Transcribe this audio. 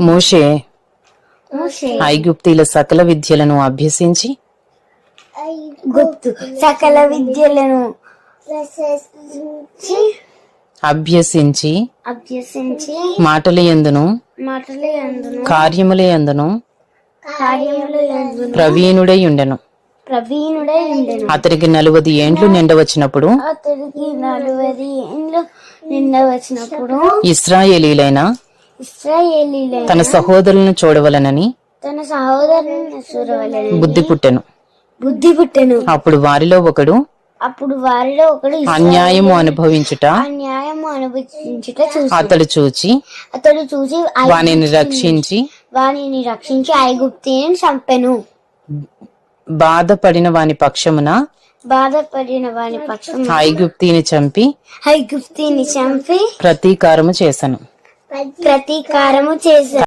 మోషే మోషే. ఐగుప్తీల సకల విద్యలను అభ్యసించి గుప్తు సకల విద్యలను అభ్యసించి అభ్యసించి మాటల ఎందును మాటల అందును కార్యముల ఎందును కార్యముల అందును ప్రవీణుడై ఉండెను. ప్రవీణుడై ఉండెను. అతనికి నలువది ఏండ్లు నిండవచ్చినప్పుడు అతడికి నలభై ఏండ్లు నిండ వచ్చినప్పుడు ఇస్రాయేలీలైన ఇస్రాయేలీలైన తన సహోదరులను చూడవలనని తన సహోదరుని చూడవలని బుద్ధి పుట్టెను. బుద్ధి పుట్టెను. అప్పుడు వారిలో ఒకడు అప్పుడు వారిలో ఒకడు అన్యాయము అనుభవించుట అన్యాయము అనుభవించుట చూసి. అతడు చూచి అతడు చూసి వానిని రక్షించి వానిని రక్షించి ఐగుప్తిని చంపెను. బాధపడిన వాని పక్షమున బాధపడిన వాని పక్షం ఐగుప్తిని చంపి ఐగుప్తిని చంపి ప్రతీకారము చేసను. ప్రతీకారము చేశారు.